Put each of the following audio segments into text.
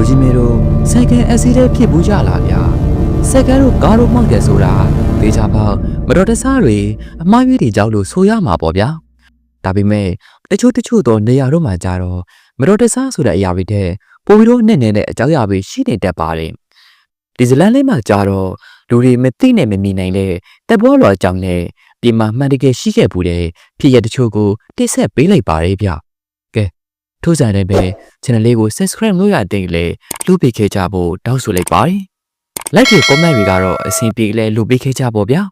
လူကြီးမေတို့စက်ကန်အက်ဆီဒန့်ဖြစ်ဘူးကြလားဗျာစက်ကန်တို့ကားတို့မှောက်တယ်ဆိုတာဒေချာပေါက်မတော်တဆတွေအမှားယွင်းတွေကြောင့်လို့ဆိုရမှာပေါ့ဗျာဒါပေမဲ့တချို့တချို့သောနေရာတို့မှာကြတော့မတော်တဆဆိုတဲ့အရာတွေတဲ့ပိုပြီးတော့နဲ့နဲ့တဲ့အကြောင်းအရာတွေရှိနေတတ်ပါတယ်ဒီဇလန်လေးမှာကြတော့လူတွေမသိနဲ့မမြင်နိုင်တဲ့တပ်ဘောလော်အကြောင်းနဲ့ပြင်မာမှန်တကယ်ရှိခဲ့ဘူးတဲ့ဖြစ်ရတချို့ကိုတိဆက်ပေးလိုက်ပါတယ်ဗျကဲ ထို့ဆိုင်တဲ့ပဲ channel လေးကို subscribe လုပ်ရတဲ့လေလူပေးခဲ့ကြဖို့တောင်းဆိုလိုက်ပါတယ် like တွေ comment တွေကတော့အဆင်ပြေလဲလူပေးခဲ့ကြပါဗျာ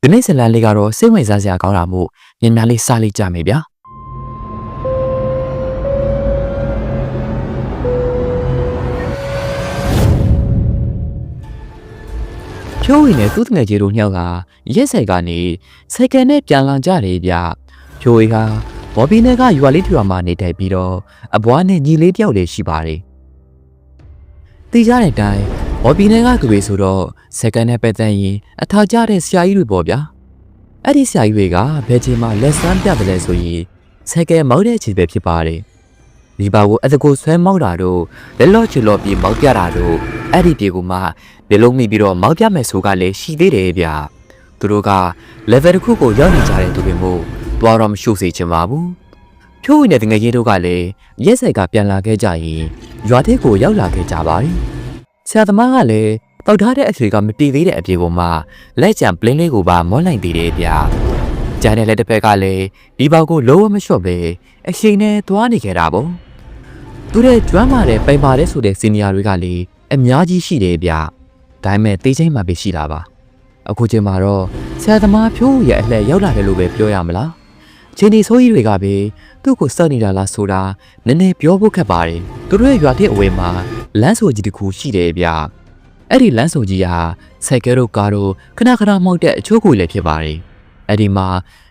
ဒီနေ့ဇလန်လေးကတော့စိတ်ဝင်စားစရာကောင်းတာမို့ညင်များလေးစလိုက်ကြမယ်ဗျာ ဖြိုးဝင်နဲ့သူ့တငယ်ကြီးတို့ညောက်ကရက်ဆိုင်ကနေစိုက်ကယ်နဲ့ပြန်လာကြတယ်ဗျဖြိုးဝေက ဘော်ဘီနဲ့ကရွာလေးထွာမှာနေထိုင်ပြီးတော့အဘွားနဲ့ညီလေးတယောက်လေးရှိပါတယ်တီးကြတဲ့အတိုင်းဘော်ဘီနဲ့ကသူတွေဆိုတော့စက္ကန့်နဲ့ပတ်သက်ရင်အထာကျတဲ့ဆရာကြီးတွေပေါ့ဗျာအဲ့ဒီဆရာကြီးတွေကဘယ်ချိန်မှလက်စမ်းပြတယ်လဲဆိုရင်စက္ကန့်မောက်တဲ့အချိန်ပဲဖြစ်ပါတယ်ဒီပါကိုအတကူဆွဲမောက်တာတို့လက်လော့ချလော့ပြီးမောက်ပြတာတို့အဲ့ဒီပြေကူမှလေလုံးမိပြီးတော့မောက်ပြမယ်ဆိုကလည်းရှိသေးတယ်ဗျသူတို့က level တစ်ခုကိုရောက်နေကြတဲ့သူတွေမို့ သွားတော့မရှိစေချင်ပါဘူးဖြိုးဝင်တဲ့ငွေရေးတို့ကလည်းရက်ဆိုင်ကပြန်လာခဲ့ကြရင်ရွာထဲကိုရောက်လာခဲ့ကြပါတယ်ဆရာသမားကလည်းတောက်ထားတဲ့အဆွေကမတည်သေးတဲ့အပြေပေါ်မှာလက်ကြံပလင်းလေးကိုပါမောလိုက်သေးတယ်ဗျကျန်တဲ့လက်တစ်ဖက်ကလည်းဒီဘောက်ကိုလုံးဝမလျှော့ပဲအချိန်နဲ့သွားနေခဲ့တာပေါ့သူတဲ့ကျွမ်းမာတဲ့ပိုင်ပါတယ်ဆိုတဲ့စီနီယာတွေကလည်းအများကြီးရှိတယ်ဗျဒါပေမဲ့တေးချင်းမှပဲရှိတာပါအခုချိန်မှာတော့ဆရာသမားဖြိုးရဲ့အလှည့်ရောက်လာတယ်လို့ပဲပြောရမလား ချင်းဒီဆိုးကြီးတွေကပဲသူ့ကိုစောက်နေတာလားဆိုတာနည်းနည်းပြောဖို့ခက်ပါတယ်သူတို့ရဲ့ရွာတဲ့အဝေးမှာလမ်းဆိုကြီးတစ်ခုရှိတယ်ဗျအဲ့ဒီလမ်းဆိုကြီးဟာစိုက်ကဲတို့ကားတို့ခဏခဏမောက်တဲ့အချိုးကိုလည်းဖြစ်ပါတယ်အဲ့ဒီမှာ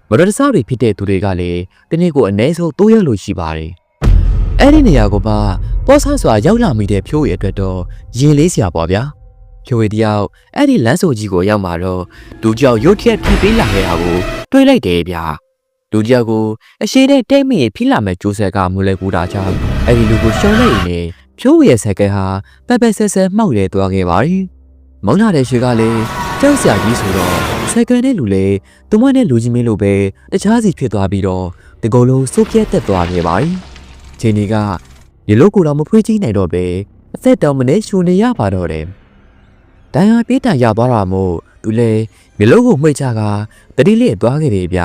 မတော်တဆတွေဖြစ်တဲ့သူတွေကလည်းတနေ့ကိုအနည်းဆုံး၃ရက်လို့ရှိပါတယ်အဲ့ဒီနေရာကိုပါပေါ်ဆာစွာရောက်လာမိတဲ့ဖြိုးရဲ့အတွက်တော့ရင်လေးစရာပေါ့ဗျာဖြိုးရတယောက်အဲ့ဒီလမ်းဆိုကြီးကိုရောက်มาတော့သူကြောက်ရုတ်တရက်ထိပေးလာခဲ့တာကိုတွေးလိုက်တယ်ဗျာ လူတယောက်ကိုအရှိတဲ့တိတ်မိဖိလာမဲ့ကျိုးဆက်ကမူလဲကူတာကြောင့်အဲ့ဒီလူကိုရှုံးလိုက်ရင်လည်းဖြိုးရဲ့ဆက်ကဟာပက်ပက်ဆက်ဆက်မှောက်ရဲသွားခဲ့ပါပြီမုံလာတဲ့ရွှေကလည်းကြောက်စရာကြီးဆိုတော့ဆက်ကနဲ့လူလေသူမနဲ့လူကြီးမင်းလိုပဲတခြားစီဖြစ်သွားပြီးတော့ဒီကုလုံးစိုးပြတ်တက်သွားခဲ့ပါပြီချင်းဒီကဒီလိုကိုတော့မဖွေးကြည့်နိုင်တော့ပဲအသက်တောင်မနေရှူနေရပါတော့တယ်ဒိုင်ဟာပြေးတန်ရသွားတာမို့သူလေမျိုးလုံးကိုမှိတ်ချကတတိလေးသွားခဲ့တယ်ဗျ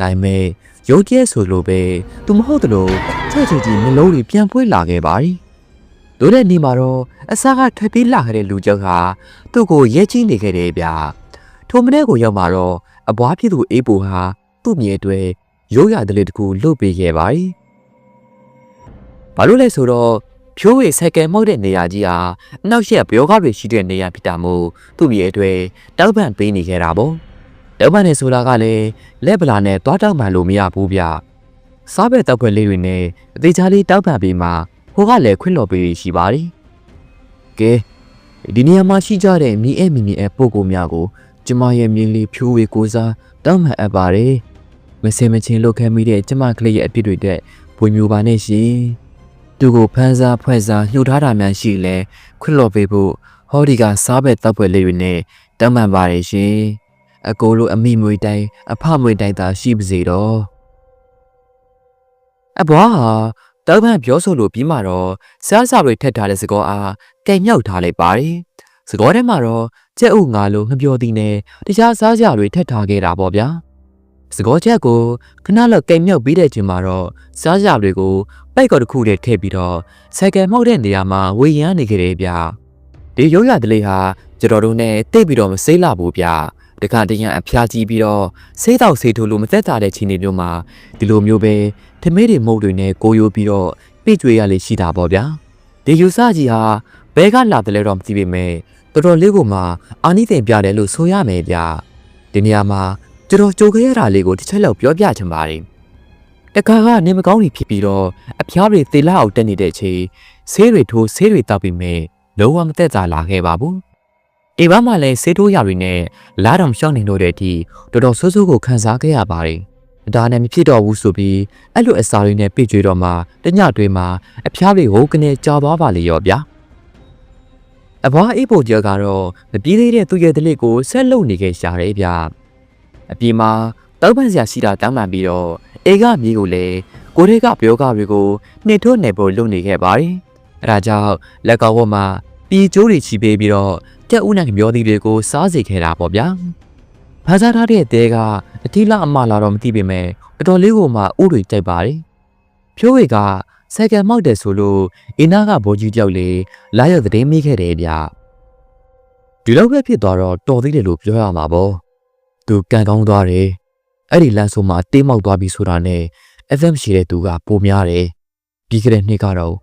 ဒါပေမဲ့ရုတ်ကျဲဆိုလိုပဲသူမဟုတ်တလို့ချက်ချီကြီးမျိုးလုံးတွေပြန်ပွေးလာခဲ့ပါပြီတို့တဲ့နေမှာတော့အစားကထွက်ပြေးလာခဲ့တဲ့လူကြောက်ဟာသူ့ကိုရဲချင်းနေခဲ့တယ်ဗျထိုမနေ့ကိုရောက်มาတော့အဘွားဖြစ်သူအေးပူဟာသူ့မြေအတွက်ရိုးရတဲ့လေးတစ်ခုလှုပ်ပေးခဲ့ပါပြီဘာလို့လဲဆိုတော့ဖြိုးဝေဆိုင်ကယ်မှုတ်တဲ့နေရာကြီးဟာအနောက်ရှက်ဘယောဂတွေရှိတဲ့နေရာဖြစ်တာမို့သူ့မြေအတွက်တောက်ပံ့ပေးနေခဲ့တာပေါ့ တောက်ပံ့နေဆိုတာကလည်းလက်ပလာနဲ့သွားတောက်ပံ့လို့မရဘူးဗျစားပဲတောက်ခွက်လေးတွေနဲ့အသေးချာလေးတောက်ပံ့ပေးမှဟိုကလည်းခွင့်တော်ပေးရှိပါတယ်ကဲဒီနေရာမှာရှိကြတဲ့မိအဲမိမိအဲပို့ကိုများကိုကျမရဲ့မြင်လေးဖြိုးဝေကိုစားတောက်မှန်အပ်ပါတယ်မစင်မချင်းလုပ်ခဲ့မိတဲ့ကျမကလေးရဲ့အဖြစ်တွေတဲ့ဘွေမျိုးပါနဲ့ရှင်သူကိုဖန်းစားဖွဲ့စားညှို့ထားတာများရှိလဲခွင့်တော်ပေးဖို့ဟောဒီကစားပဲတောက်ပွဲလေးတွေနဲ့တောက်မှန်ပါတယ်ရှင် အကိုလိုအမိမွေတိုင်းအဖမွေတိုင်းသာရှိပါစေတော့အဘွားဟာတောက်ပံ့ပြောဆိုလို့ပြီးမှတော့စားစာတွေထက်ထားတဲ့စကောအားကင်မြောက်ထားလိုက်ပါတယ်စကောထဲမှာတော့ကြက်ဥငါလိုငပြောသည်နဲ့တခြားစားကြတွေထက်ထားခဲ့တာပေါ့ဗျာစကောချက်ကိုခဏလောက်ကင်မြောက်ပြီးတဲ့ချိန်မှာတော့စားကြတွေကိုပိုက်ကော်တစ်ခုတည်းထည့်ပြီးတော့ဆိုင်ကယ်မှုတ်တဲ့နေရာမှာဝေရမ်းနေကြတယ်ဗျဒီရိုးရတလေးဟာကျွန်တော်တို့နဲ့တိတ်ပြီးတော့မစိမ့်လာဘူးဗျ တခါတရံအဖျားကြီးပြီးတော့ဆေးတော့ဆေးထိုးလို့မသက်သာတဲ့ချိန်တွေမျိုးမှာဒီလိုမျိုးပဲထမဲတွေမုတ်တွေနဲ့ကိုယိုပြီးတော့ပြည့်ကျွေးရလေရှိတာပေါ့ဗျာဒီယူဆကြီးဟာဘဲကလာတယ်လဲတော့မသိပေမဲ့တော်တော်လေးကိုမှအာနိသင်ပြတယ်လို့ဆိုရမယ်ဗျဒီနေရာမှာကျွန်တော်ကြိုခဲ့ရတာလေးကိုတစ်ချက်လောက်ပြောပြချင်ပါတယ်တခါကနေမကောင်းနေဖြစ်ပြီးတော့အဖျားတွေသေလောက်တက်နေတဲ့အချိန်ဆေးတွေထိုးဆေးတွေတောက်ပြီးမဲ့လုံးဝမသက်သာလာခဲ့ပါဘူး အေဘာမှလည်းဆေးထိုးရတွေနဲ့လာတော့မရှောင်းနေလို့တဲ့အထိတော်တော်ဆိုးဆိုးကိုခံစားခဲ့ရပါတယ်ဒါနဲ့မဖြစ်တော့ဘူးဆိုပြီးအဲ့လိုအစာတွေနဲ့ပြည့်ကျွေးတော့မှတညတွေမှာအဖျားတွေဟိုးကနေကြာသွားပါလေရောဗျာအဘွားအိပ်ဖို့ကြောကတော့မပြေးသေးတဲ့သူ့ရဲ့ဒလိကိုဆက်လုံနေခဲ့ရှာတယ်ဗျအပြေမှာတောက်ပန့်စရာရှိတာတောင်းပန်ပြီးတော့အေကမြေကိုလည်းကိုရဲကပြောကတွေကိုနှိထုတ်နေဖို့လုပ်နေခဲ့ပါတယ်အဲဒါကြောင့်လက်ကောက်ဝတ်မှာ ပြည်ကျိုးတွေချီပေးပြီးတော့တက်ဦးနဲ့မျောသီးတွေကိုစားစေခဲ့တာပေါ့ဗျာဖားစားထားတဲ့တဲကအထီလာအမလာတော့မသိပေမဲ့အတော်လေးကိုမှဥတွေကြိုက်ပါတယ်ဖြိုးဝေကစက္ကန့်မောက်တယ်ဆိုလို့အင်းနာကဘောကြီးတယောက်လေလာရောက်သတင်းမိခဲ့တယ်ဗျဒီလောက်ပဲဖြစ်သွားတော့တော်သေးတယ်လို့ပြောရမှာပေါ့သူကန်ကောင်းသွားတယ်အဲ့ဒီလမ်းဆိုမှာတေးမောက်သွားပြီဆိုတာနဲ့ FM ရှိတဲ့သူကပိုများတယ်ပြီးခဲ့တဲ့နှစ်ကတော့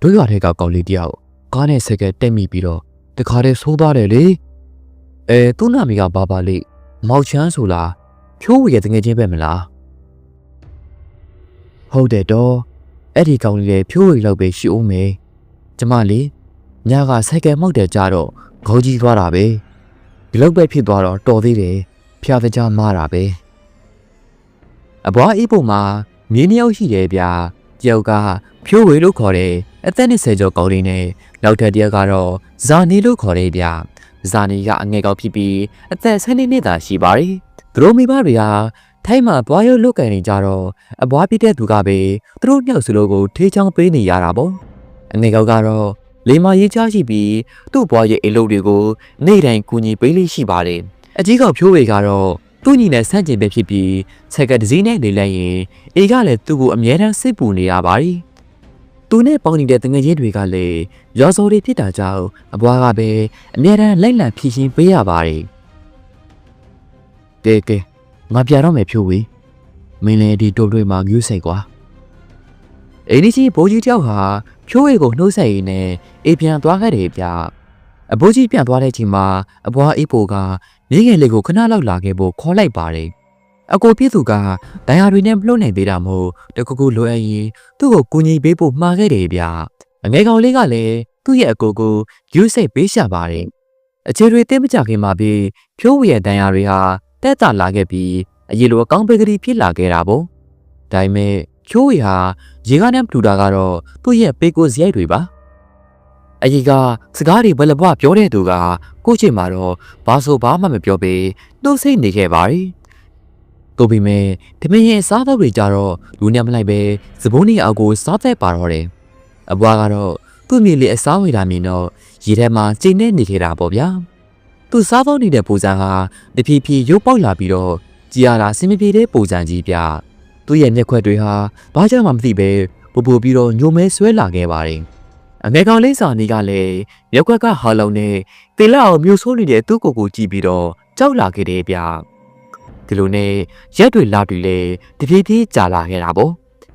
တို့ရွာထဲကကောင်လေးတယောက် ကားနဲ့စက္ကန့်တက်မိပြီးတော့တခါတည်းဆိုးသွားတယ်လေအဲသူ့နာမည်ကဘာပါလိမောက်ချမ်းဆိုလားဖြိုးဝေရဲ့တငယ်ချင်းပဲမလားဟုတ်တယ်တော့အဲ့ဒီကောင်လေးလေဖြိုးဝေလောက်ပဲရှိဦးမယ်ကျမလေးညကဆိုင်ကယ်မောက်တယ်ကြတော့ခေါကြီးသွားတာပဲဒီလောက်ပဲဖြစ်သွားတော့တော်သေးတယ်ဖျားတကြားမားတာပဲအဘွားအေးပုံမှာမြေးနှစ်ယောက်ရှိတယ်ဗျာတယောက်ကဖြိုးဝေလို့ခေါ်တယ် အသက်20ကျော်ကောင်းလေးနဲ့နောက်ထပ်တယောက်ကတော့ဇာနီလို့ခေါ်တယ်ဗျာဇာနီကအငယ်ကောက်ဖြစ်ပြီးအသက်12နှစ်သာရှိပါတယ်သူတို့မိဘတွေကထိုင်းမှာဘွားရုပ်လုတ်ကန်နေကြတော့အဘွားပြတဲ့သူကပဲသူတို့မြောက်စလို့ကိုထေးချောင်းပေးနေရတာပေါ့အငယ်ကောက်ကတော့လေမာရေးချရှိပြီးသူ့ဘွားရဲ့အလုပ်တွေကိုနေ့တိုင်းကူညီပေးလေးရှိပါတယ်အကြီးကောက်ဖြိုးဝေကတော့သူ့ညီနဲ့ဆန့်ကျင်ပဲဖြစ်ပြီးဆက်ကဒစည်းနဲ့နေလိုက်ရင်အေကလည်းသူ့ကိုအမြဲတမ်းစိတ်ပူနေရပါတယ် သူနဲ့ပေါင်းနေတဲ့တငယ်ချင်းတွေကလည်းရောစော်တွေဖြစ်တာကြောင့်အဘွားကပဲအမြဲတမ်းလိုက်လံဖြည့်ရှင်းပေးရပါတယ်ကဲကဲငါပြတော့မယ်ဖြိုးဝေမင်းလည်းဒီတိုးတွေမှာငူးစိတ်ကွာအင်းကြီးဘိုးကြီးတယောက်ဟာဖြိုးဝေကိုနှုတ်ဆက်ရင်းနဲ့အေးပြန်သွားခဲ့တယ်ဗျအဘိုးကြီးပြန်သွားတဲ့ချိန်မှာအဘွားအေးပိုကမိငယ်လေးကိုခဏလောက်လာခဲ့ဖို့ခေါ်လိုက်ပါတယ် အကိုပြည့်သူကဒိုင်ယာတွေနဲ့မလွတ်နိုင်သေးတာမို့တခုခုလိုအပ်ရင်သူ့ကိုကူညီပေးဖို့မှာခဲ့တယ်ဗျအငယ်ကောင်လေးကလည်းသူ့ရဲ့အကိုကိုယူစိတ်ပေးရှာပါတယ်အခြေတွေတင်းမကြခင်မှာပြီးဖြိုးဝေရဲ့ဒိုင်ယာတွေဟာတက်တာလာခဲ့ပြီးအရေးလိုအကောင်းပကတိဖြစ်လာခဲ့တာပေါ့ဒါပေမဲ့ချိုးဝေဟာရေကားနဲ့ပလူတာကတော့သူ့ရဲ့ပေကိုစရိုက်တွေပါအကြီးကစကားတွေဘယ်လဘပြောတဲ့သူကကိုယ့်ချိန်မှာတော့ဘာဆိုဘာမှမပြောပေနှုတ်ဆိတ်နေခဲ့ပါတ ယ်။တို့ပေမဲ့တမင်ရဲ့စားတော့တွေကြတော့လူနဲ့မလိုက်ပဲစပုံးကြီးအောက်ကိုစားသက်ပါတော့တယ်။အဘွားကတော့သူ့မြေလေးအစားဝေတာမြင်တော့ရေထဲမှာကျိနေနေခဲ့တာပေါ့ဗျာ။သူစားတော့နေတဲ့ပုံစံဟာတဖြည်းဖြည်းရုပ်ပေါက်လာပြီးတော့ကြည်ရတာစင်မပြေတဲ့ပုံစံကြီးဗျ။သူ့ရဲ့မျက်ခွက်တွေဟာဘာကြောင့်မှမသိပဲပူပူပြီးတော့ညိုမဲဆွဲလာခဲ့ပါတယ်။အငယ်ကောင်လေးစာနီကလည်းမျက်ခွက်ကဟာလုံးနဲ့တေလာအောင်မျိုးဆိုးနေတဲ့သူ့ကိုယ်ကိုကြည့်ပြီးတော့ကြောက်လာခဲ့တယ်ဗျ။ ဒီလိုနဲ့ရက်တွေလာတွေလည်းတဖြည်းဖြည်းကြာလာခဲ့တာပေါ့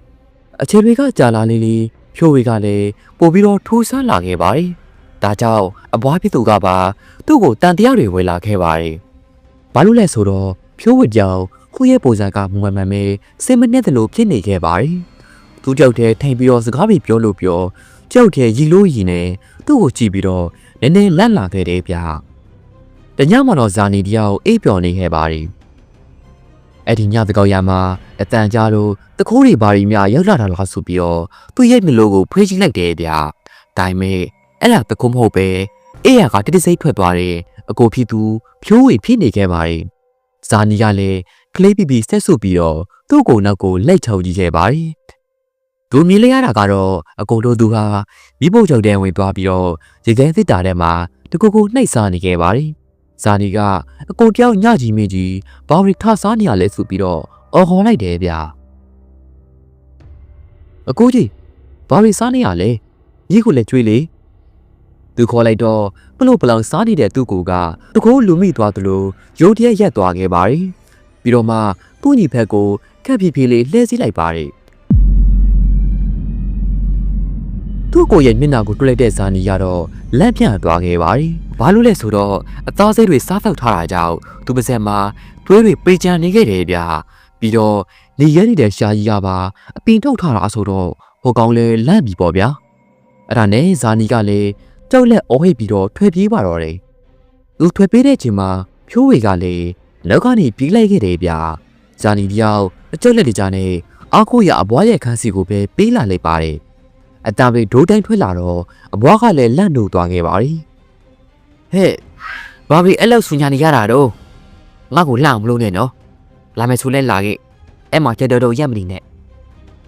။အခြေတွေကကြာလာလေးလေးဖြိုးဝေကလည်းပို့ပြီးတော့ထူဆန်းလာခဲ့ပါတယ်။ဒါကြောင့်အဘွားဖြစ်သူကပါသူ့ကိုတန်တရားတွေဝယ်လာခဲ့ပါတယ်။ဘာလို့လဲဆိုတော့ဖြိုးဝေကြောင့်ခုရဲ့ပုံစံကမွန်မှန်မဲစိတ်မနှက်သလိုဖြစ်နေခဲ့ပါတယ်။သူကြောက်တဲ့ထိန်ပြီးတော့စကားတွေပြောလို့ပြောကြောက်တဲ့ရီလို့ရီနေသူ့ကိုကြည့်ပြီးတော့နည်းနည်းလန့်လာခဲ့တယ်ဗျ။တညမှတော့ဇာနီတယောက်အိပ်ပျော်နေခဲ့ပါတယ်။ အဲ့ဒီညတကောက်ရမှာအတန်ကြားလို့တခိုးတွေဘာတွေများရောက်လာတာလားဆိုပြီးတော့သူ့ရဲ့မျိုးလို့ကိုဖွေးကြည့်လိုက်တယ်ဗျ။ဒါပေမဲ့အဲ့ဒါတခိုးမဟုတ်ပဲအေးရကတိတိစိတ်ထွက်သွားတယ်အကိုဖြစ်သူဖြိုးဝေဖြစ်နေခဲ့ပါတယ်။ဇာနီကလည်းကလေးပီပီဆက်ဆုပ်ပြီးတော့သူ့ကိုယ်နောက်ကိုလက်ချောက်ကြည့်ခဲ့ပါတယ်။သူမြင်လိုက်ရတာကတော့အကိုတို့သူဟာမိဖို့ချုပ်တဲ့ဝင်သွားပြီးတော့ရေခဲသစ်တာထဲမှာတကူကူနှိပ်စားနေခဲ့ပါတယ်။ ဇာနီကအကိုတယောက်ညကြီးမင်းကြီးဘာဝရီထစားနေရလဲဆိုပြီးတော့အော်ခေါ်လိုက်တယ်ဗျ။အကိုကြီးဘာဝရီစားနေရလဲ။ကြီးကိုလည်းကြွေးလေ။သူခေါ်လိုက်တော့ဘလို့ဘလောင်စားနေတဲ့သူ့ကိုကတကိုးလူမိသွားသလိုရုတ်တရက်ရက်သွားခဲ့ပါတယ်။ပြီးတော့မှသူ့ညီဖက်ကိုခက်ဖြည်းဖြည်းလေးလှည့်စည်းလိုက်ပါတယ်။ သူ့ကိုယ်ရဲ့မျက်နှာကိုတွေ့လိုက်တဲ့ဇာနီကတော့လက်ပြန့်သွားခဲ့ပါတယ်။ဘာလို့လဲဆိုတော့အသားစိတ်တွေစားဖောက်ထားတာကြောင့်သူပါဇက်မှာတွေးတွေပေချံနေခဲ့တယ်ဗျာ။ပြီးတော့နေရနေတဲ့ရှာကြီးကပါအပင်ထုတ်ထားတာဆိုတော့ဟိုကောင်လဲလန့်ပြီပေါ့ဗျာ။အဲ့ဒါနဲ့ဇာနီကလည်းကြောက်လက်အော်ဟစ်ပြီးတော့ထွက်ပြေးပါတော့တယ်။သူထွက်ပြေးတဲ့ချိန်မှာဖြိုးဝေကလည်းလောက်ကနေပြေးလိုက်ခဲ့တယ်ဗျာ။ဇာနီတယောက်အကျုပ်လက်တကြားနဲ့အာခိုးရအဘွားရဲ့ခန်းစီကိုပဲပေးလာလိုက်ပါတယ်။ အတံပေဒိုးတိုင်းထွက်လာတော့အဘွားကလည်းလန့်နိုးသွားခဲ့ပါပြီဟဲ့ဘာဘီအဲ့လောက်ဆူညာနေရတာတော့ငါ့ကိုလှအောင်မလုပ်နဲ့နော်လာမယ်ဆိုလဲလာခဲ့အဲ့မှာကြတော်တော်ရက်မနေနဲ့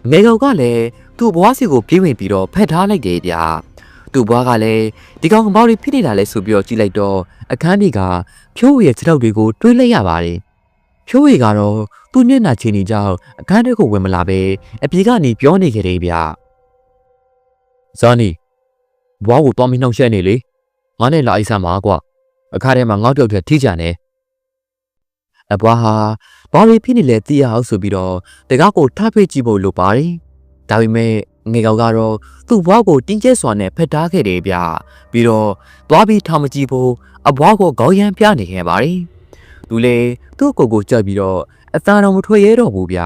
ငယ်ကောင်ကလည်းသူ့ဘွားစီကိုပြေးဝင်ပြီးတော့ဖက်ထားလိုက်တယ်ဗျာသူ့ဘွားကလည်းဒီကောင်ဘာတွေဖြစ်နေတာလဲဆိုပြီးတော့ကြည့်လိုက်တော့အခန်းကြီးကဖြိုးဝေရဲ့ခြေထောက်တွေကိုတွေးလိုက်ရပါတယ်ဖြိုးဝေကတော့သူ့မျက်နှာချင်းကြီးကြောင့်အခန်းထဲကိုဝင်မလာပဲအပြေကနေပြောနေကြတယ်ဗျာ ဇာနီဘွားကိုတော်မီနှောက်ရှက်နေလေငါနဲ့လာအိဆမ်းပါကွာအခါထဲမှာငေါ့ပြောက်တဲ့ထိကြံနေအဘွားဟာဘာတွေဖြစ်နေလဲသိရအောင်ဆိုပြီးတော့တကားကိုထပ်ဖိတ်ကြည့်ဖို့လိုပါတယ်ဒါပေမဲ့ငယ်ကောင်ကတော့သူ့ဘွားကိုတင်းကျပ်စွာနဲ့ဖက်ထားခဲ့တယ်ဗျပြီးတော့သွားပြီးထောင်မကြည့်ဖို့အဘွားကိုခေါင်းရမ်းပြနေခဲ့ပါတယ်သူလေသူ့ကိုယ်ကိုကြက်ပြီးတော့အသာတော်မထွက်ရဲတော့ဘူးဗျ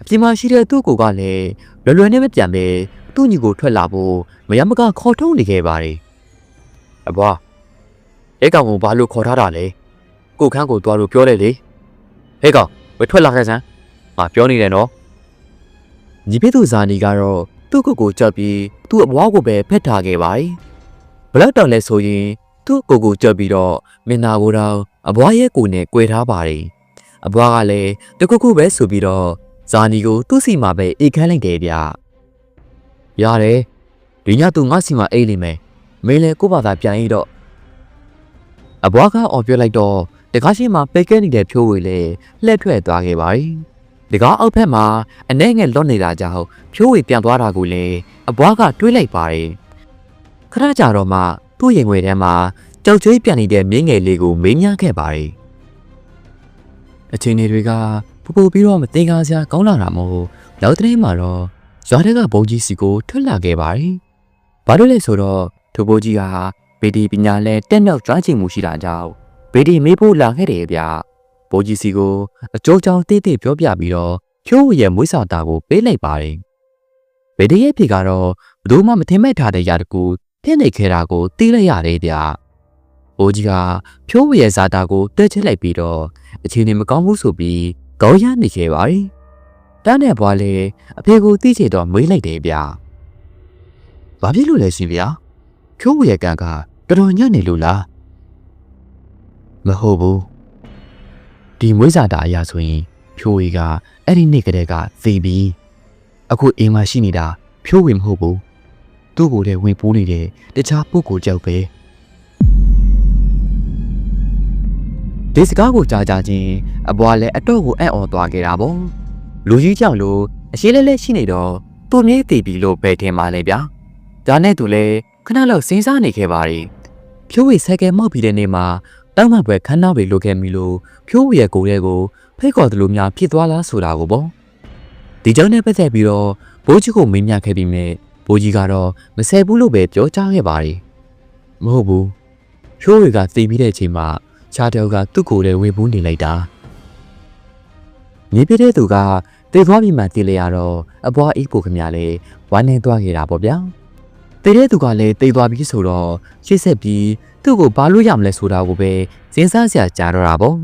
အပြင်မှာရှိတဲ့သူ့ကိုယ်ကလည်းလွယ်လွယ်နဲ့မပြန်ပဲ သူ့ညီကိုထွက်လာဖို့မရမကခေါ်ထုံးနေခဲ့ပါတယ်အဘွားအဲကောင်ကိုဘာလို့ခေါ်ထားတာလဲကိုခန်းကိုသွားလို့ပြောလိုက်လေဟဲ့ကောင်ဝယ်ထွက်လာခဲ့စမ်းငါပြောနေတယ်နော်ညီပြသူဇာနီကတော့သူ့ကိုယ်ကိုကြက်ပြီးသူ့အဘွားကိုပဲဖက်ထားခဲ့ပါတယ်ဘလက်တော်လဲဆိုရင်သူ့ကိုယ်ကိုကြက်ပြီးတော့မင်းသားကိုတော့အဘွားရဲ့ကိုယ်နဲ့꿰ထားပါတယ်အဘွားကလည်းတခုခုပဲဆိုပြီးတော့ဇာနီကိုသူ့စီမှာပဲအိတ်ခမ်းလိုက်တယ်ဗျ ရတယ်ဒီညသူငါစီမှာအိတ်လိမ့်မယ်မင်းလည်းကိုယ့်ဘာသာပြန်ရတော့အဘွားကအော်ပြောလိုက်တော့တကားရှိမှာပိတ်ကဲနေတဲ့ဖြိုးဝေလည်းလှည့်ထွက်သွားခဲ့ပါတယ်ဒီကားအောက်ဖက်မှာအနေငယ်လွတ်နေတာကြောင့်ဖြိုးဝေပြန်သွားတာကိုလည်းအဘွားကတွေးလိုက်ပါတယ်ခဏကြာတော့မှသူ့ရင်ွယ်ထဲမှာကြောက်ကျွေးပြန်နေတဲ့မင်းငယ်လေးကိုမင်းညားခဲ့ပါတယ်အချိန်တွေကပူပူပြီးတော့မတင်ကားစရာကောင်းလာတာမို့လောက်တဲ့မှာတော့ ရွာထဲကဘုံကြီးစီကိုထွက်လာခဲ့ပါတယ်ဘာလို့လဲဆိုတော့သူဘိုးကြီးဟာဗေဒီပညာလဲတက်မြောက်ကျွမ်းကျင်မှုရှိတာကြောင့်ဗေဒီမေးဖို့လာခဲ့တယ်ဗျဘိုးကြီးစီကိုအကျိုးကြောင့်တိတိပြောပြပြီးတော့ဖြိုးဝရဲ့မွေးစာတာကိုပေးလိုက်ပါတယ်ဗေဒီရဲ့ဖေကတော့ဘယ်သူမှမထင်မဲ့ထားတဲ့ຢာတကူဖြစ်နေခဲ့တာကိုသိလိုက်ရတယ်ဗျဘိုးကြီးကဖြိုးဝရဲ့ဇာတာကိုတက်ချက်လိုက်ပြီးတော့အချိန်နေမကောင်းဘူးဆိုပြီးခေါင်းရနေခဲ့ပါတယ် တန်းတဲ့ဘွားလေအဖေကိုသိချေတော့မွေးလိုက်တယ်ဗျဘာဖြစ်လို့လဲရှင်ဗျာဖြိုးဝရဲ့ကန်ကတော်တော်ညံ့နေလို့လားမဟုတ်ဘူးဒီမွေးစာတာအရာဆိုရင် ဖြိုးဝေကအဲ့ဒီနေ့ကတည်းကသေပြီးအခုအိမ်မှာရှိနေတာဖြိုးဝေမဟုတ်ဘူးသူ့ကိုယ်တည်းဝင်ပိုးနေတဲ့တခြားပုဂ္ဂိုလ်ကြောက်ပဲဒီစကားကိုကြားကြချင်းအဘွားလည်းအတော့ကိုအံ့ဩသွားခဲ့တာပေါ့ လူကြီးကြောက်လို့အရှိလဲလဲရှိနေတော့သူ့မြေးတည်ပြီလို့ပဲထင်ပါလေဗျာဒါနဲ့သူလည်းခဏလောက်စဉ်းစားနေခဲ့ပါ रे ဖြိုးဝေဆက်ကယ်မောက်ပြီးတဲ့နေ့မှာတောင်းမှပွဲခန်းနာပဲလိုခဲ့ပြီလို့ဖြိုးဝေရဲ့ကိုယ်ရဲ့ကိုဖိတ်ခေါ်တယ်လို့များဖြစ်သွားလားဆိုတာကိုပေါ့ဒီကြောင့်နဲ့ပတ်သက်ပြီးတော့ဘိုးကြီးကိုမင်းမြခဲ့ပြီးမြဲဘိုးကြီးကတော့မဆယ်ဘူးလို့ပဲပြောကြားခဲ့ပါ रे မဟုတ်ဘူးဖြိုးဝေကသိပြီးတဲ့အချိန်မှာချာတောက်ကသူ့ကိုယ်ရဲ့ဝေဘူးနေလိုက်တာ မြေပြတဲ့သူကတေသွားပြီးမှတည်လေရတော့အဘွားအိဖို့ခမလဲဝမ်းနေသွားခဲ့တာပေါ့ဗျာတည်တဲ့သူကလည်းတေသွားပြီးဆိုတော့ရှေ့ဆက်ပြီးသူ့ကိုဘာလို့ရမလဲဆိုတာကိုပဲစဉ်းစားစရာကြာတော့တာပေါ့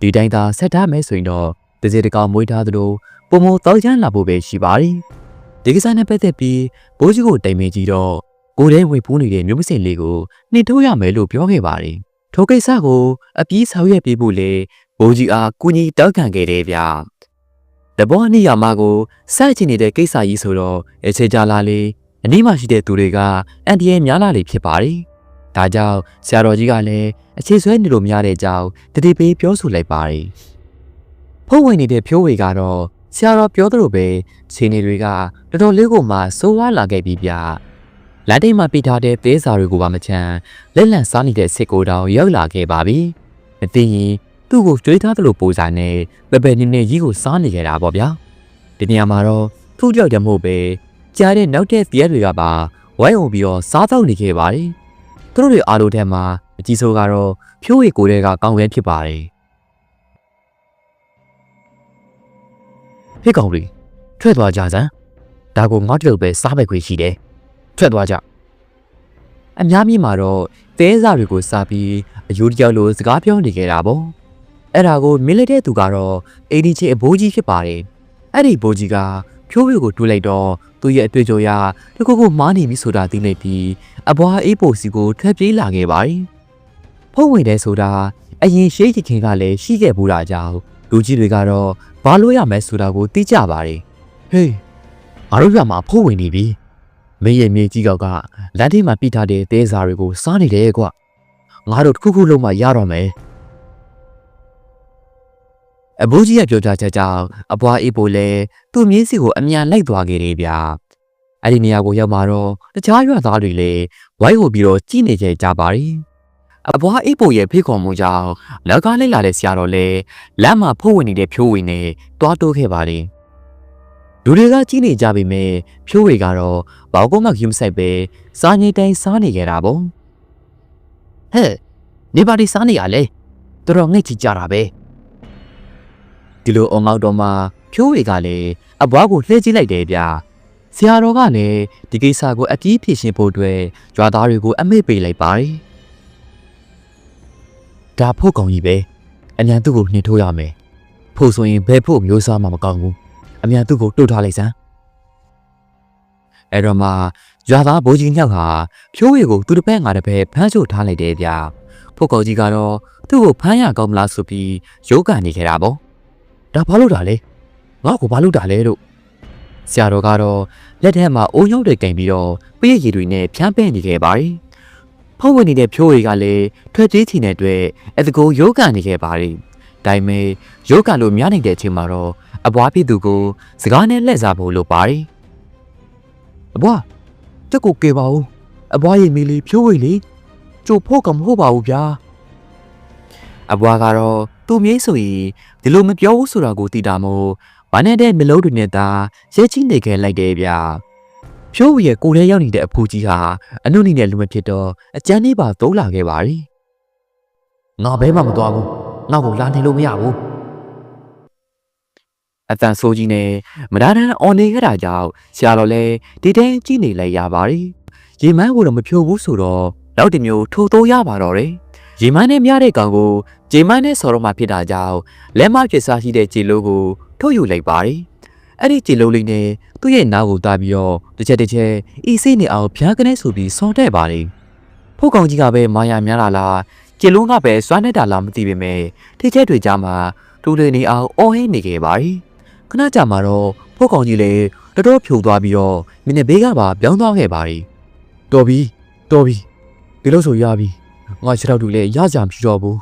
ဒီတိုင်းသာဆက်ထားမယ်ဆိုရင်တော့တစီတကောင်မွေးထားသလိုပုံမတောက်ချမ်းလာဖို့ပဲရှိပါတယ်ဒီကိစ္စနဲ့ပတ်သက်ပြီးဘိုးကြီးကိုတိုင်ပင်ကြည့်တော့ကိုယ်ထဲဝေဖူးနေတဲ့မျိုးမစင်လေးကိုနှင်ထုတ်ရမယ်လို့ပြောခဲ့ပါတယ်ထိုကိစ္စကိုအပြီးဆောင်ရွက်ပေးဖို့လေ ဘိုးကြီးအားကူညီတောက်ခံခဲ့တယ်ဗျာတဘောအနိယာမကိုစချင်နေတဲ့ကိစ္စကြီးဆိုတော့အခြေကြလာလေအနီးမှာရှိတဲ့သူတွေကအန်တီရဲ့များလာလေဖြစ်ပါတယ်ဒါကြောင့်ဆရာတော်ကြီးကလည်းအခြေဆွဲနေလို့မရတဲ့အကြောင်းတတိပေးပြောဆိုလိုက်ပါတယ်ဖုံးဝင်နေတဲ့ဖြိုးဝေကတော့ဆရာတော်ပြောသလိုပဲခြေနေတွေကတော်တော်လေးကိုမှစိုးဝါလာခဲ့ပြီးဗျာလမ်းတိမ်မှာပြထားတဲ့သေးစာတွေကိုပါမချမ်းလက်လန့်စားနေတဲ့စစ်ကိုတောင်ရောက်လာခဲ့ပါပြီမသိရင် သူ့ကိုကြွေးထားသလိုပူစာနဲ့ပပယ်နေနေကြီးကိုစားနေကြတာပေါ့ဗျာဒီနေရာမှာတော့သူ့ကြောက်တယ်မဟုတ်ပဲကြားတဲ့နောက်တဲ့ပြဲတွေကပါဝိုင်းအောင်ပြီးတော့စားတော့နေခဲ့ပါတယ်သူတို့တွေအားလုံးထဲမှာအကြီးဆုံးကတော့ဖြိုးဝေကိုတဲ့ကကောင်းဝဲဖြစ်ပါတယ်ဖေးကောင်လေးထွက်သွားကြစမ်းဒါကိုငါတို့ပဲစားပဲခွေရှိတယ်ထွက်သွားကြအများကြီးမှာတော့တဲစားတွေကိုစားပြီးအယူတယောက်လိုစကားပြောနေကြတာပေါ့ အဲ့ဒါကိုမင်းလက်တဲ့သူကတော့အေဒီချေအဘိုးကြီးဖြစ်ပါတယ်အဲ့ဒီဘိုးကြီးကဖြိုးဝေကိုတွေးလိုက်တော့သူ့ရဲ့အတွေ့အကြုံရတခုခုမားနေပြီဆိုတာသိလိုက်ပြီးအဘွားအေးပိုစီကိုထွက်ပြေးလာခဲ့ပါတယ်ဖုံးဝင်တယ်ဆိုတာအရင်ရှိချခင်ကလည်းရှိခဲ့ဘူးတာကြောင့်လူကြီးတွေကတော့ဘာလို့ရမယ်ဆိုတာကိုသိကြပါတယ်ဟေးငါတို့ရမှာဖုံးဝင်နေပြီမင်းရဲ့မြေကြီးကောက်ကလမ်းထဲမှာပြစ်ထားတဲ့သဲစာတွေကိုစားနေတယ်ကွငါတို့တစ်ခုခုလုံးမှရတော့မယ် အဘိုးကြီးရဲ့ပြောကြားချက်ကြောင့်အဘွားအေးပိုလည်းသူ့မြေးစီကိုအမြန်လိုက်သွားခဲ့တယ်ဗျာအဲ့ဒီနေရာကိုရောက်มาတော့တခြားရွာသားတွေလည်းဝိုင်းဝပြီးတော့ကြည်နေကြကြပါတယ်အဘွားအေးပိုရဲ့ဖိတ်ခေါ်မှုကြောင့်လက်ကားလိုက်လာတဲ့ဆရာတော်လည်းလမ်းမှာဖုတ်ဝင်နေတဲ့ဖြိုးဝင်နဲ့တွားတိုးခဲ့ပါတယ်လူတွေကကြည်နေကြပြီမဲ့ဖြိုးဝေကတော့ဘောက်ကုန်းမကယူမဆိုင်ပဲစားငိမ့်တိုင်းစားနေကြတာပေါ့ဟဲ့နေပါဒီစားနေရလဲတော်တော်ငိတ်ချကြတာပဲ ဒီလိုအောင်ငေါက်တော့မှဖြိုးဝေကလည်းအဘွားကိုလှည့်ကြည့်လိုက်တယ်ဗျာဆရာတော်ကလည်းဒီကိစ္စကိုအပြေးဖြေရှင်းဖို့အတွက်ကြွားသားတွေကိုအမိတ်ပေးလိုက်ပါတယ်ဒါဖို့ကောင်ကြီးပဲအញ្ញံသူ့ကိုနှင်ထိုးရမယ်ဖို့ဆိုရင်ဘယ်ဖို့မျိုးစားမှမကောင်းဘူးအမြန်သူ့ကိုတုတ်ထားလိုက်စမ်းအဲ့တော့မှရွာသားဘိုးကြီးညောက်ဟာဖြိုးဝေကိုသူတစ်ပက်ငါတစ်ပက်ဖမ်းချို့ထားလိုက်တယ်ဗျာဖို့ကောင်ကြီးကတော့သူ့ကိုဖမ်းရကောင်းမလားဆိုပြီးရုပ်ကနေခဲ့တာပေါ့ ဒါဘာလို့တာလဲငါ့ကိုဘာလို့တာလဲတို့ဆရာတော်ကတော့လက်ထက်မှာအိုးရုံးတွေကင်ပြီးတော့ပြည့်ရည်တွေနဲ့ဖြန်းပဲ့နေခဲ့ပါတယ်ဖုံးဝင်နေတဲ့ဖြိုးဝေကလည်းထွက်ပြေးချင်တဲ့အတွက်အတကူရုပ်ကနေခဲ့ပါတယ်ဒါပေမဲ့ရုပ်ကလို့များနေတဲ့အချိန်မှာတော့အဘွားပြည်သူကိုစကားနဲ့လက်စားဖို့လိုပါတယ်အဘွားတက်ကိုကေပါဦးအဘွားရဲ့မိလေးဖြိုးဝေလေကြိုဖို့ကမဟုတ်ပါဘူးဗျာအဘွားကတော့ သူ့မြေးဆိုရင်ဒီလိုမပြောဘူးဆိုတာကိုသိတာမို့ဘာနဲ့တဲ့မလုံးတွေနဲ့သာရဲချင်းနေခဲ့လိုက်တယ်ဗျာဖြိုးဝေရဲ့ကိုယ်ထဲရောက်နေတဲ့အဖူကြီးဟာအနုနီနဲ့လူမဖြစ်တော့အကျန်းလေးပါသုံးလာခဲ့ပါ ರಿ ငါဘဲမှမသွားဘူးငါ့ကိုလာနေလို့မရဘူးအတန်ဆိုးကြီးနဲ့မဒါတန်းအော်နေခဲ့တာကြောင့်ဆရာတော်လည်းဒီတိုင်းကြည့်နေလိုက်ရပါ ರಿ ရေမန်းကိုတော့မဖြိုးဘူးဆိုတော့နောက်တစ်မျိုးထိုးတိုးရပါတော့တယ် ရေမိုင်းနဲ့မြတဲ့ကောင်ကိုဂျေမိုင်းနဲ့ဆော်တော့မှဖြစ်တာကြောင့်လက်မဖြစ်စားရှိတဲ့ဂျေလိုကိုထုတ်ယူလိုက်ပါတယ်။အဲ့ဒီဂျေလိုလေးနဲ့သူ့ရဲ့နားကိုတားပြီးတော့တစ်ချက်တစ်ချက်အီစိနေအောင်ဖျားကနေဆိုပြီးဆော်တဲ့ပါတယ်။ဖို့ကောင်ကြီးကပဲမာယာများလာလားဂျေလိုကပဲစွမ်းနေတာလားမသိပေမဲ့ထိချက်တွေကြားမှာတူလေနေအောင်အော်ဟင်းနေခဲ့ပါတယ်။ခဏကြာမှာတော့ဖို့ကောင်ကြီးလည်းတော်တော်ဖြိုသွားပြီးတော့မင်းနဲ့ဘေးကပါပြောင်းသွားခဲ့ပါတယ်။တော်ပြီတော်ပြီဒီလိုဆိုရပြီ ငါခြေထောက်တူလည်းရကြမရှိတော့ဘူး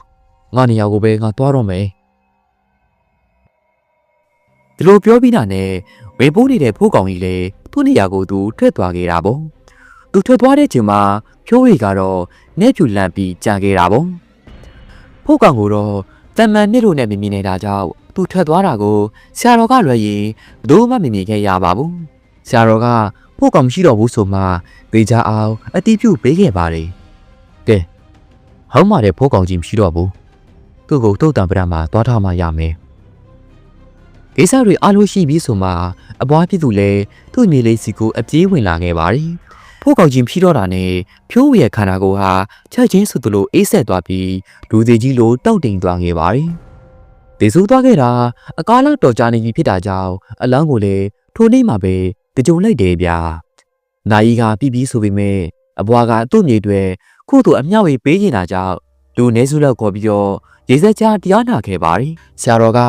ငါနေရာကိုပဲငါသွားတော့မယ်ဒီလိုပြောပြီးတာနဲ့ဝေပိုးနေတဲ့ဖိုးကောင်ကြီးလည်းသူ့နေရာကိုသူထွက်သွားခဲ့တာပေါ့သူထွက်သွားတဲ့ချိန်မှာဖြိုးဝေကတော့နေပြူလန့်ပြီးကြာခဲ့တာပေါ့ဖိုးကောင်ကိုတော့တမန်နှစ်လို့နဲ့မမြင်နေတာကြောင့်သူထွက်သွားတာကိုဆရာတော်ကလွယ်ရင်ဘယ်သူမှမမြင်ခဲ့ရပါဘူးဆရာတော်ကဖိုးကောင်မရှိတော့ဘူးဆိုမှသေချာအောင်အတိပြုပေးခဲ့ပါတယ်ကဲ ဟောင်းမာတဲ့ဖိုးကောင်ကြီးမရှိတော့ဘူးသူ့ကိုတုတ်တံပရမှာသွားထားမှရမယ်ကိစ္စတွေအားလို့ရှိပြီဆိုမှအပွားဖြစ်သူလည်းသူ့မြေလေးစီကိုအပြေးဝင်လာခဲ့ပါတယ်ဖိုးကောင်ကြီးဖြီးတော့တာနဲ့ဖြိုးဝရဲ့ခန္ဓာကိုယ်ဟာချက်ချင်းဆိုသလိုအေးဆက်သွားပြီးလူသေးကြီးလိုတောက်တိမ်သွားခဲ့ပါတယ်ဒေဆူသွားခဲ့တာအကားလောက်တော်ကြာနေပြီဖြစ်တာကြောင့်အလောင်းကိုလည်းထိုနေ့မှပဲတကြုံလိုက်တယ်ဗျာ။နာယီကပြီးပြီးဆိုပေမဲ့အဘွားကသူ့မြေတွေ ခု့သူအမျှဝေပေးနေတာကြောင့်လူနေစုလောက်ခေါ်ပြီးတော့ရေစက်ချတရားနာခဲ့ပါတယ်။ဆရာတော်က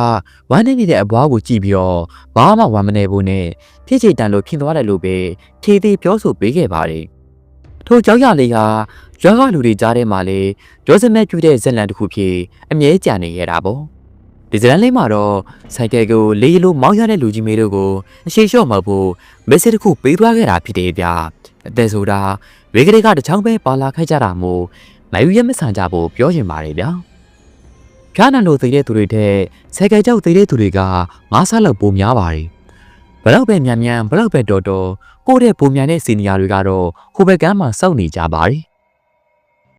ဝမ်းနေနေတဲ့အဘွားကိုကြည့်ပြီးတော့ဘာမှဝမ်းမနေဘူးနဲ့ဖြစ်ချေတန်လို့ဖြစ်သွားတယ်လို့ပဲဖြေသေးပြောဆိုပေးခဲ့ပါတယ်။ထိုကြောက်ရလေးကရွာကလူတွေကြားထဲမှာလေရောစမက်ပြူတဲ့ဇက်လန်တစ်ခုဖြစ်အမြဲကြံနေရတာပေါ့။ ဒီဇလန်လေးမှာတော့ဆိုင်ကယ်ကိုလေးလိုမောင်းရတဲ့လူကြီးမေတို့ကိုအရှိလျှော့မှဖို့မက်ဆေ့တစ်ခုပေးသွားခဲ့တာဖြစ်တယ်ဗျ။အသက်ဆိုတာဝေကလေးကတစ်ချောင်းပဲပါလာခိုက်ကြတာမို့နိုင်ယူရမဆန်ကြဖို့ပြောချင်ပါတယ်ဗျာ။ဖျားနံလို့သိတဲ့သူတွေထက်ဆိုင်ကယ်ကြောက်သိတဲ့သူတွေကငါးဆလောက်ပိုများပါတယ်။ဘလောက်ပဲမြန်မြန်ဘလောက်ပဲတော်တော်ကိုယ့်တဲ့ပုံမြန်တဲ့စီနီယာတွေကတော့ဟိုဘက်ကမ်းမှာစောင့်နေကြပါတယ်